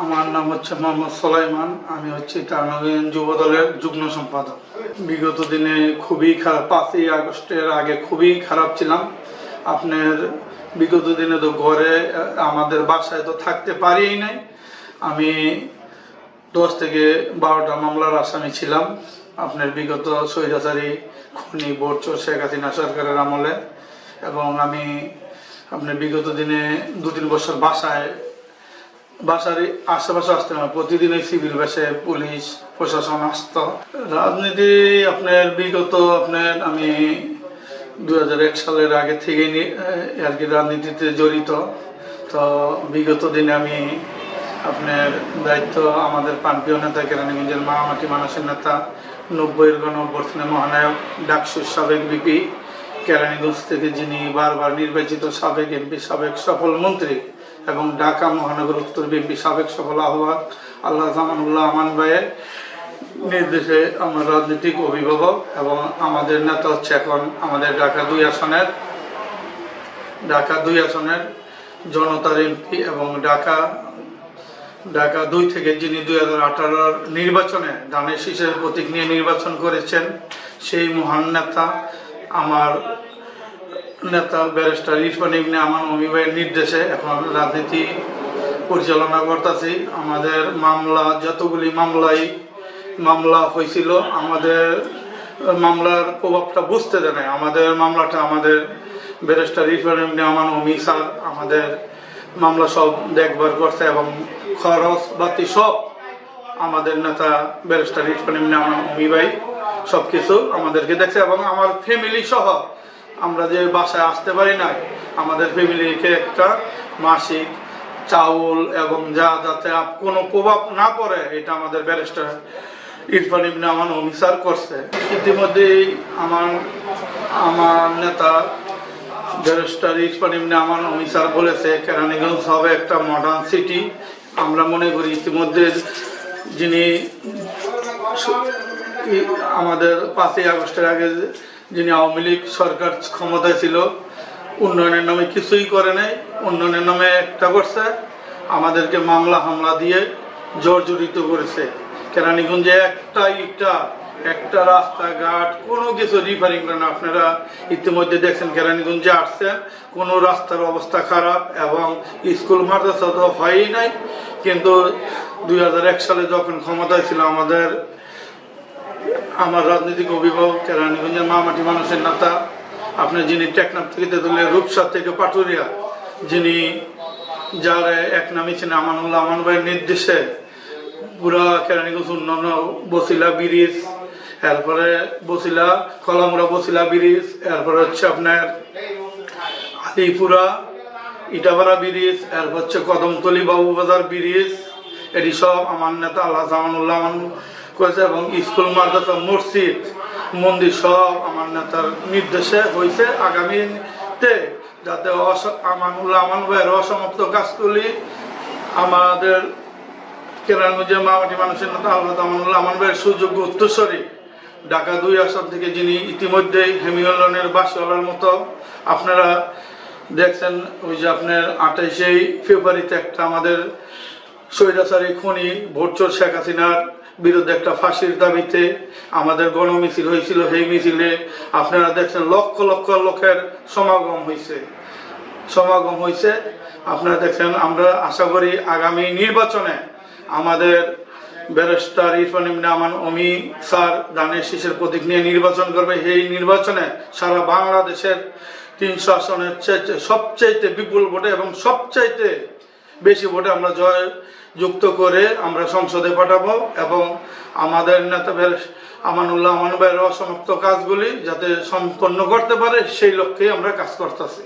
আমার নাম হচ্ছে মোহাম্মদ সোলাইমান, আমি হচ্ছে টার্নগঞ্জ যুব দলের যুগ্ম সম্পাদক। বিগত দিনে খুবই খারাপ, পাঁচই আগস্টের আগে খুবই খারাপ ছিলাম। আপনার বিগত দিনে তো ঘরে আমাদের বাসায় তো থাকতে পারিই নাই। আমি দশ থেকে বারোটা মামলার আসামি ছিলাম। আপনার বিগত স্বৈরাচারী খুনি বোর্ড শেখ হাসিনা সরকারের আমলে। এবং আমি আপনার বিগত দিনে দু তিন বছর বাসায় বাসার আশেপাশে আসতে হয় প্রতিদিনই সিভিল বেসে পুলিশ, প্রশাসন আসত। রাজনীতি আপনার বিগত আপনার আমি দু হাজার এক সালের আগে থেকে আর কি রাজনীতিতে জড়িত। তো বিগত দিনে আমি আপনার দায়িত্ব আমাদের প্রান্তীয় নেতা কেরানীগঞ্জের মামাটি মানুষের নেতা, নব্বইয়ের গণ অভ্যর্থনে মহানায়ক, ডাকসুর সাবেক বিপি কেরানীগঞ্জ থেকে যিনি বারবার নির্বাচিত সাবেক এমপি, সাবেক সফল মন্ত্রী এবং ঢাকা মহানগর উত্তর বিএনপি সাবেক সফল আহ্বায়ক আল্লাহ জামানুল্লাহ আমান ভাইয়ের নির্দেশে আমার রাজনৈতিক অভিভাবক এবং আমাদের নেতা হচ্ছে এখন আমাদের ঢাকা দুই আসনের, ঢাকা দুই আসনের জনতার এমপি এবং ঢাকা ঢাকা দুই থেকে যিনি দুই হাজার আঠারোর নির্বাচনে ধানের শীষের প্রতীক নিয়ে নির্বাচন করেছেন, সেই মহান নেতা আমার নেতা, ব্যারিস্টার ইরফান ইবনে আমার অমি ভাইয়ের নির্দেশে এখন রাজনীতি পরিচালনা করতেছি আমাদের মামলা, যতগুলি মামলাই, মামলা হয়েছিল আমাদের মামলার প্রভাবটা বুঝতে দেয় নাই। আমাদের মামলাটা আমাদের ব্যারিস্টার ইরফান ইবনে আমান অমি স্যার আমাদের মামলা সব দেখভাল করছে এবং খরচ বাতি সব আমাদের নেতা, ব্যারিস্টার ইরফান ইবনে আমান অমি ভাই সব কিছু আমাদেরকে দেখছে এবং আমার ফ্যামিলি সহ আমরা যে বাসায় আসতে পারি না আমাদের ফ্যামিলিকে একটা মাসিক চাউল এবং যা যাতে কোনো প্রভাব না পড়ে, এটা আমাদের ব্যারিস্টার ইরফান ইবনে আমান অফিসার করছে। ইতিমধ্যেই আমার আমার নেতা ব্যারিস্টার ইরফান ইবনে আমান অফিসার বলেছে, কেরানীগঞ্জ হবে একটা মডার্ন সিটি আমরা মনে করি ইতিমধ্যে যিনি আমাদের পাঁচই আগস্টের আগে যিনি আওয়ামী লীগ সরকার ক্ষমতায় ছিল, উন্নয়নের নামে কিছুই করে নাই, উন্নয়নের নামে একটা করছে, আমাদেরকে মামলা হামলা দিয়ে জর্জরিত করেছে। কেরানীগঞ্জে একটা ইটা, একটা রাস্তাঘাট, কোনো কিছু রিফারিং করে না। আপনারা ইতিমধ্যে দেখছেন কেরানীগঞ্জে আসছেন, কোনো রাস্তার অবস্থা খারাপ এবং স্কুল মাদ্রাসা তো হয়ই নাই। কিন্তু দুই হাজার এক সালে যখন ক্ষমতায় ছিল আমাদের আমার রাজনৈতিক অভিভাবক কেরানীগঞ্জের মামাটি মানুষের নেতা, আপনি যিনি টেকনাফ থেকে তেঁতুলিয়া রূপসা থেকে পাটুরিয়া, যিনি যার এক নামই ছিলেন আমানুল্লাহ আমান ভাইয়ের নির্দেশে পুরা কেরানীগঞ্জ উন্নয়ন বসিলা ব্রিজ, এরপরে বসিলা কলামুড়া বসিলা ব্রিজ, এরপরে হচ্ছে আপনার আলিপুরা ইটাপাড়া ব্রিজ, এরপর হচ্ছে কদমতলি বাবুবাজার ব্রিজ, এটি সব আমার নেতা আল্লাহ জামানুল্লাহ আমান করেছে এবং স্কুল মাদ্রাসা, মসজিদ, মন্দির সব আমার নেতার নির্দেশে হয়েছে আগামীতে যাতে আমানুল্লাহ আমান ভাইয়ের অসমাপ্ত কাজগুলি আমাদের কেরানীগঞ্জের মামাটি মানুষের নেতা আল্লাহ আমানুল্লাহ আমান ভাইয়ের সুযোগ্য উত্তরস্বরী ঢাকা দুই আসন থেকে যিনি ইতিমধ্যেই হেমিউলনের বাসওয়ালার মতো। আপনারা দেখছেন ওই যে আপনার আঠাইশেই ফেব্রুয়ারিতে একটা আমাদের স্বৈরাচারী খনি ভোটচোর শেখ হাসিনার বিরুদ্ধে একটা ফাঁসির দাবিতে আমাদের গণমিছিল হয়েছিল। সেই মিছিলে আপনারা দেখছেন লক্ষ লক্ষ লোকের সমাগম হয়েছে। সমাগম হয়েছে। আপনারা দেখছেন, আমরা আশা করি আগামী নির্বাচনে আমাদের ব্যারিস্টার ইরফান ইবনে আমান অমি স্যার দানের শীষের প্রতীক নিয়ে নির্বাচন করবে। এই নির্বাচনে সারা বাংলাদেশের তিনশো আসনের চাইতে সবচাইতে বিপুল ভোটে এবং সবচাইতে বেশি ভোটে আমরা জয় যুক্ত করে আমরা সংসদে পাঠাবো এবং আমাদের নেতা আমানুল্লাহ আমান ভাইয়ের অসমাপ্ত কাজগুলি যাতে সম্পন্ন করতে পারে সেই লক্ষ্যেই আমরা কাজ করতেছি।